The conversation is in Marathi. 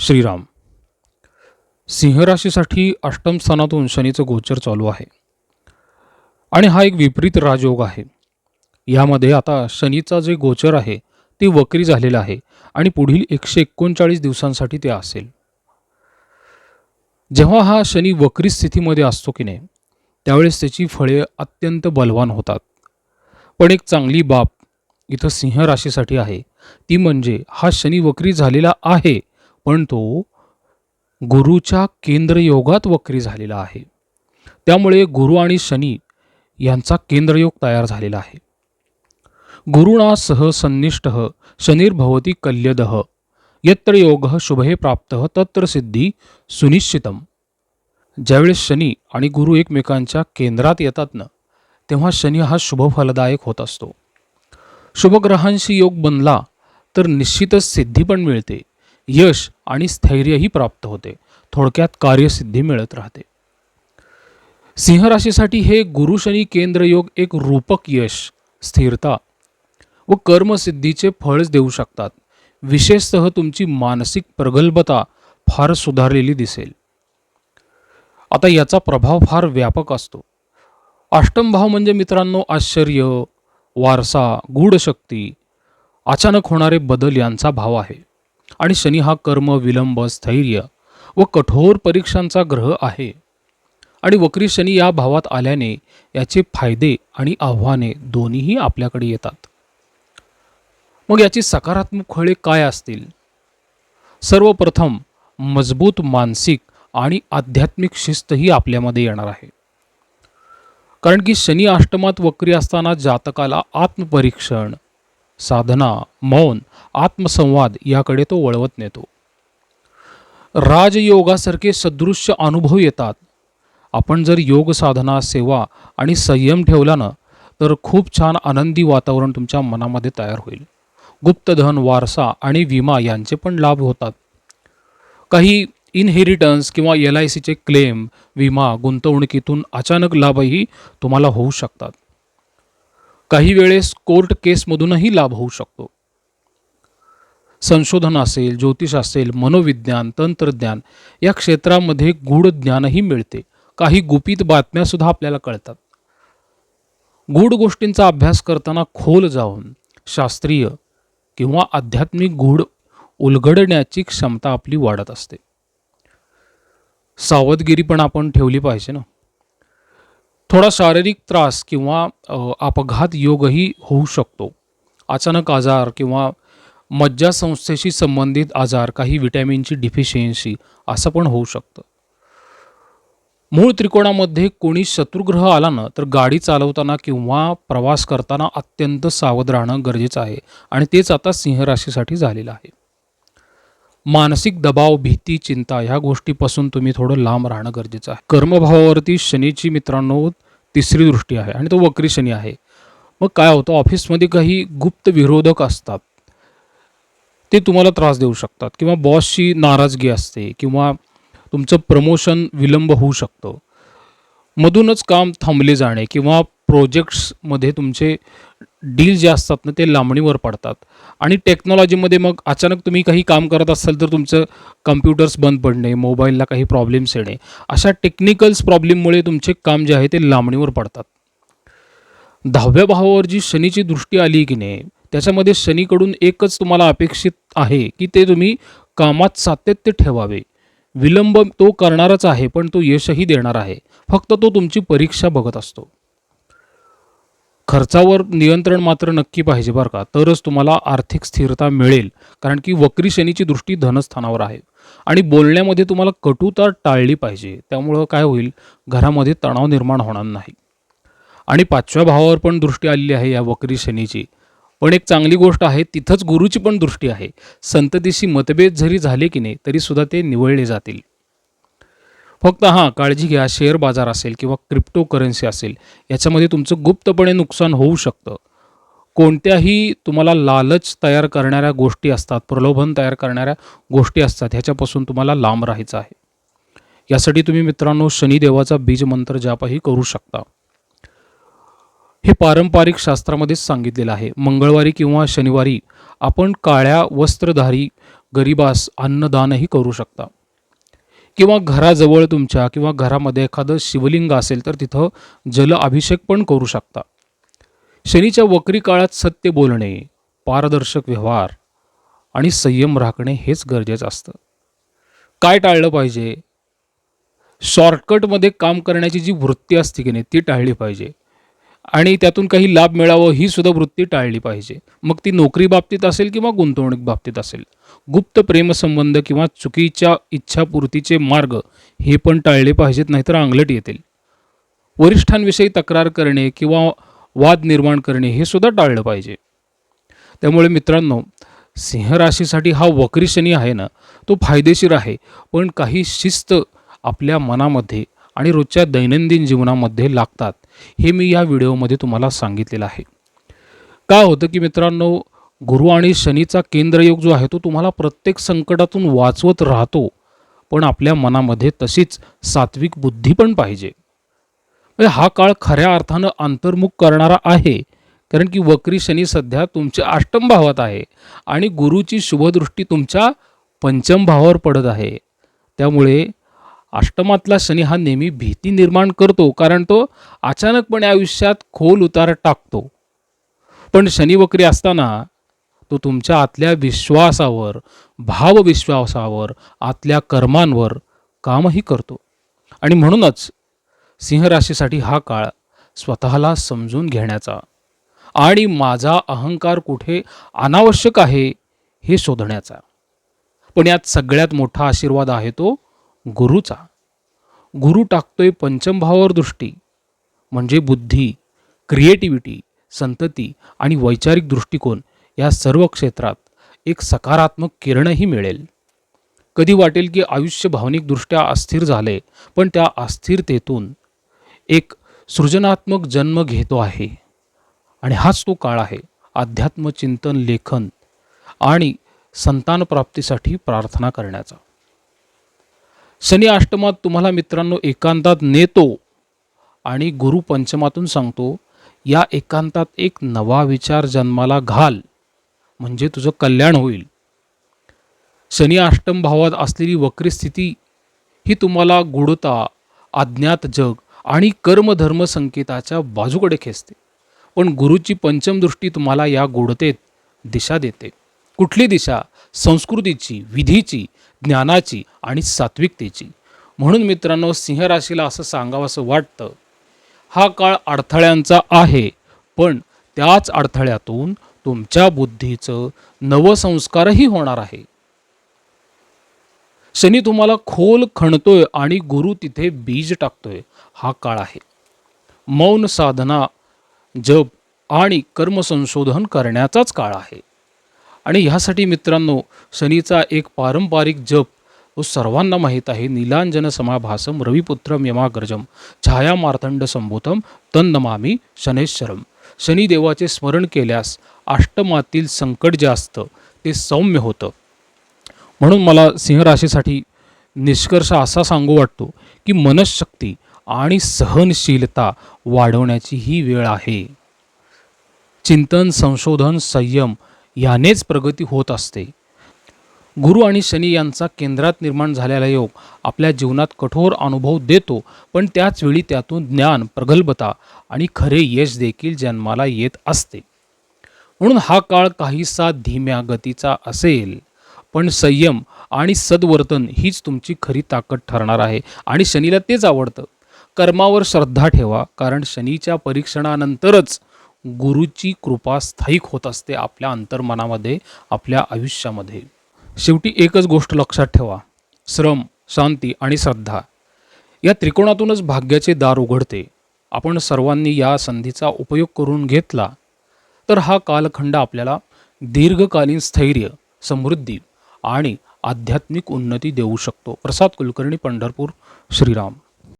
श्रीराम. सिंह राशीसाठी अष्टम स्थानातून शनीचं गोचर चालू आहे. आणि हा एक विपरीत राजयोग आहे. यामध्ये आता शनीचा जे गोचर आहे ते वक्री झालेलं आहे आणि पुढील एकशे एकोणचाळीस दिवसांसाठी ते असेल. जेव्हा हा शनी वक्री स्थितीमध्ये असतो की नाही त्यावेळेस त्याची फळे अत्यंत बलवान होतात. पण एक चांगली बाब इथं सिंह राशीसाठी आहे. ती म्हणजे हा शनी वक्री झालेला आहे पण तो गुरुच्या केंद्रयोगात वक्री झालेला आहे. त्यामुळे गुरु आणि शनी यांचा केंद्रयोग तयार झालेला आहे. गुरुणा सह संनिष्ठ शनिर्भवती कल्यदह यत्र योग शुभे प्राप्त तत्र सिद्धी सुनिश्चितम. ज्यावेळेस शनी आणि गुरु एकमेकांच्या केंद्रात येतात ना तेव्हा शनी हा शुभ फलदायक होत असतो. शुभग्रहांशी योग बनला तर निश्चितच सिद्धी पण मिळते. यश आणि स्थैर्यही प्राप्त होते. थोडक्यात कार्यसिद्धी मिळत राहते. सिंह राशीसाठी हे गुरु शनी एक रूपक यश स्थिरता व कर्मसिद्धीचे फळच देऊ शकतात. विशेषतः तुमची मानसिक प्रगल्भता फार सुधारलेली दिसेल. आता याचा प्रभाव फार व्यापक असतो. अष्टम भाव म्हणजे मित्रांनो आश्चर्य वारसा गूढशक्ती अचानक होणारे बदल यांचा भाव आहे. आणि शनी हा कर्म विलंब स्थैर्य व कठोर परीक्षांचा ग्रह आहे. आणि वक्री शनी या भावात आल्याने याचे फायदे आणि आव्हाने दोन्हीही आपल्याकडे येतात. मग याची सकारात्मक फळे काय असतील? सर्वप्रथम मजबूत मानसिक आणि आध्यात्मिक शिस्तही आपल्यामध्ये येणार आहे. कारण की शनी अष्टमात वक्री असताना जातकाला आत्मपरीक्षण साधना मौन आत्मसंवाद याकडे तो वळवत नेतो. राजयोगासारखे सदृश्य अनुभव येतात. आपण जर योग साधना सेवा आणि संयम ठेवला ना तर खूप छान आनंदी वातावरण तुमच्या मनामध्ये तयार होईल. गुप्तधन वारसा आणि विमा यांचे पण लाभ होतात. काही इनहेरिटन्स किंवा एल आय सीचे क्लेम विमा गुंतवणुकीतून अचानक लाभही तुम्हाला होऊ शकतात. काही वेळेस कोर्ट केसमधूनही लाभ होऊ शकतो. संशोधन असेल ज्योतिष असेल मनोविज्ञान तंत्रज्ञान या क्षेत्रामध्ये गूढ ज्ञानही मिळते. काही गुपित बातम्यासुद्धा आपल्याला कळतात. गूढ गोष्टींचा अभ्यास करताना खोल जाऊन शास्त्रीय किंवा आध्यात्मिक गूढ उलगडण्याची क्षमता आपली वाढत असते. सावधगिरी पण आपण ठेवली पाहिजे ना? थोडा शारीरिक त्रास किंवा अपघात योगही होऊ शकतो. अचानक आजार किंवा मज्जासंस्थेशी संबंधित आजार काही विटॅमिनची डिफिशियन्सी असं पण होऊ शकतं. मूळ त्रिकोणामध्ये कोणी शत्रुग्रह आला ना तर गाडी चालवताना किंवा प्रवास करताना अत्यंत सावध राहणं गरजेचं आहे. आणि तेच आता सिंह राशीसाठी झालेलं आहे. मानसिक दबाव भीती चिंता ह्या गोष्टीपासून तुम्ही थोडं लांब राहणं गरजेचं आहे. कर्मभावावरती शनीची मित्रांनो तिसरी दृष्टी आहे आणि तो वक्री शनी आहे. मग काय होतं? ऑफिसमध्ये काही गुप्त विरोधक असतात. ते तुम्हाला त्रास देऊ शकतात किंवा बॉसची नाराजगी असते किंवा तुमचं प्रमोशन विलंब होऊ शकतं. मधूनच काम थांबले जाणे किंवा प्रोजेक्ट्समध्ये तुमचे डील जे असतात ना ते लांबणीवर पडतात. आणि टेक्नॉलॉजीमध्ये मग अचानक तुम्ही काही काम करत असाल तर तुमचं कम्प्युटर्स बंद पडणे मोबाईलला काही प्रॉब्लेम्स येणे अशा टेक्निकल्स प्रॉब्लेममुळे तुमचे काम जे आहे ते लांबणीवर पडतात. दहाव्या भावावर जी शनीची दृष्टी आली की नाही त्याच्यामध्ये शनीकडून एकच तुम्हाला अपेक्षित आहे की ते तुम्ही कामात सातत्य ठेवावे. विलंब तो करणारच आहे पण तो यशही देणार आहे. फक्त तो तुमची परीक्षा बघत असतो. खर्चावर नियंत्रण मात्र नक्की पाहिजे बरं का? तरच तुम्हाला आर्थिक स्थिरता मिळेल. कारण की वक्री शनीची दृष्टी धनस्थानावर आहे. आणि बोलण्यामध्ये तुम्हाला कटुता टाळली पाहिजे. त्यामुळं काय होईल? घरामध्ये तणाव निर्माण होणार नाही. आणि पाचव्या भावावर पण दृष्टी आलेली आहे या वक्री शनीची. पण एक चांगली गोष्ट आहे तिथंच गुरुची पण दृष्टी आहे. संततीशी मतभेद जरी झाले की नाही तरीसुद्धा ते निवळले जातील. फक्त हां काळजी घ्या शेअर बाजार असेल किंवा क्रिप्टो करन्सी असेल याच्यामध्ये तुमचं गुप्तपणे नुकसान होऊ शकतं. कोणत्याही तुम्हाला लालच तयार करणाऱ्या गोष्टी असतात प्रलोभन तयार करणाऱ्या गोष्टी असतात ह्याच्यापासून तुम्हाला लांब राहायचं आहे. यासाठी तुम्ही मित्रांनो शनिदेवाचा बीज मंत्र जापही करू शकता. हे पारंपरिक शास्त्रामध्येच सांगितलेलं आहे. मंगळवारी किंवा शनिवारी आपण काळ्या वस्त्रधारी गरिबास अन्नदानही करू शकता. किंवा घराजवळ तुमच्या किंवा घरामध्ये एखादं शिवलिंग असेल तर तिथं जल अभिषेक पण करू शकता. शनीच्या वक्री काळात सत्य बोलणे पारदर्शक व्यवहार आणि संयम राखणे हेच गरजेचं असतं. काय टाळलं पाहिजे? शॉर्टकटमध्ये काम करण्याची जी वृत्ती असते की नाही ती टाळली पाहिजे. आणि त्यातून काही लाभ मिळावं ही सुद्धा वृत्ती टाळली पाहिजे. मग ती नोकरी बाबतीत असेल किंवा गुंतवणूक बाबतीत असेल. गुप्त प्रेमसंबंध किंवा चुकीच्या इच्छापूर्तीचे मार्ग हे पण टाळले पाहिजेत नाहीतर अंगलट येतील. वरिष्ठांविषयी तक्रार करणे किंवा वाद निर्माण करणे हे सुद्धा टाळलं पाहिजे. त्यामुळे मित्रांनो सिंह राशीसाठी हा वक्री शनी आहे ना तो फायदेशीर आहे पण काही शिस्त आपल्या मनामध्ये आणि रोजच्या दैनंदिन जीवनामध्ये लागतात हे मी या व्हिडिओमध्ये तुम्हाला सांगितलेलं आहे. का होतं की मित्रांनो गुरु आणि शनीचा केंद्रयोग जो आहे तो तुम्हाला प्रत्येक संकटातून वाचवत राहतो. पण आपल्या मनामध्ये तशीच सात्विक बुद्धी पण पाहिजे. म्हणजे हा काळ खऱ्या अर्थानं अंतर्मुख करणारा आहे. कारण की वक्री शनी सध्या तुमच्या अष्टम भावात आहे. आणि गुरुची शुभदृष्टी तुमच्या पंचम भावावर पडत आहे. त्यामुळे अष्टमातला शनी हा नेहमी भीती निर्माण करतो. कारण तो अचानकपणे आयुष्यात खोल उतार टाकतो. पण शनी वक्री असताना तो तुमच्या आतल्या विश्वासावर भावविश्वासावर आतल्या कर्मांवर कामही करतो. आणि म्हणूनच सिंहराशीसाठी हा काळ स्वतःला समजून घेण्याचा आणि माझा अहंकार कुठे अनावश्यक आहे हे शोधण्याचा. पण यात सगळ्यात मोठा आशीर्वाद आहे तो गुरुचा. गुरु टाकतोय पंचम भावावर दृष्टी म्हणजे बुद्धी क्रिएटिव्हिटी संतती आणि वैचारिक दृष्टिकोन या सर्व क्षेत्रात एक सकारात्मक किरणही मिळेल. कधी वाटेल की आयुष्य भावनिकदृष्ट्या अस्थिर झाले पण त्या अस्थिरतेतून एक सृजनात्मक जन्म घेतो आहे. आणि हाच तो काळ आहे अध्यात्मचिंतन लेखन आणि संतान प्राप्तीसाठी प्रार्थना करण्याचा. शनी अष्टमात तुम्हाला मित्रांनो एकांतात नेतो आणि गुरु पंचमातून सांगतो या एकांतात एक नवा विचार जन्माला घाल. म्हणजे तुझं कल्याण होईल. शनी अष्टम भावात असलेली वक्री स्थिती ही तुम्हाला गुढता अज्ञात जग आणि कर्मधर्म संकेताच्या बाजूकडे खेचते. पण गुरुची पंचमदृष्टी तुम्हाला या गुढतेत दिशा देते. कुठली दिशा? संस्कृतीची विधीची ज्ञानाची आणि सात्विकतेची. म्हणून मित्रांनो सिंह राशीला असं सांगावंसं वाटतं हा काळ अडथळ्यांचा आहे पण त्याच अडथळ्यातून तुमच्या बुद्धीचं नवसंस्कारही होणार आहे. शनी तुम्हाला खोल खणतोय आणि गुरु तिथे बीज टाकतोय. हा काळ आहे. मौन साधना जप आणि कर्मसंशोधन करण्याचाच काळ आहे. आणि ह्यासाठी मित्रांनो शनीचा एक पारंपरिक जप तो सर्वांना माहीत आहे. नीलांजन समाभासम रविपुत्रम यमाग्रजम छाया मार्तंड संभूतम तन्नमामी शनेश्वरम शनिदेवाचे स्मरण केल्यास अष्टमातील संकट जे असतं ते सौम्य होतं. म्हणून मला सिंह राशीसाठी निष्कर्ष असा सांगू वाटतो की मनशक्ती आणि सहनशीलता वाढवण्याची ही वेळ आहे. चिंतन संशोधन संयम यानेच प्रगती होत असते. गुरु आणि शनी यांचा केंद्रात निर्माण झालेला योग आपल्या जीवनात कठोर अनुभव देतो पण त्याच वेळी त्यातून ज्ञान प्रगल्भता आणि खरे यश देखील जन्माला येत असते. म्हणून हा काळ काहीसा धीम्या गतीचा असेल. पण संयम आणि सद्वर्तन हीच तुमची खरी ताकद ठरणार आहे आणि शनीला तेच आवडतं. कर्मावर श्रद्धा ठेवा कारण शनीच्या परीक्षणानंतरच गुरुची कृपा स्थायिक होत असते आपल्या अंतर्मनामध्ये आपल्या आयुष्यामध्ये. शेवटी एकच गोष्ट लक्षात ठेवा श्रम शांती आणि श्रद्धा. या त्रिकोणातूनच भाग्याचे दार उघडते. आपण सर्वांनी या संधीचा उपयोग करून घेतला तर हा कालखंड आपल्याला दीर्घकालीन स्थैर्य समृद्धी आणि आध्यात्मिक उन्नती देऊ शकतो. प्रसाद कुलकर्णी पंढरपूर श्रीराम.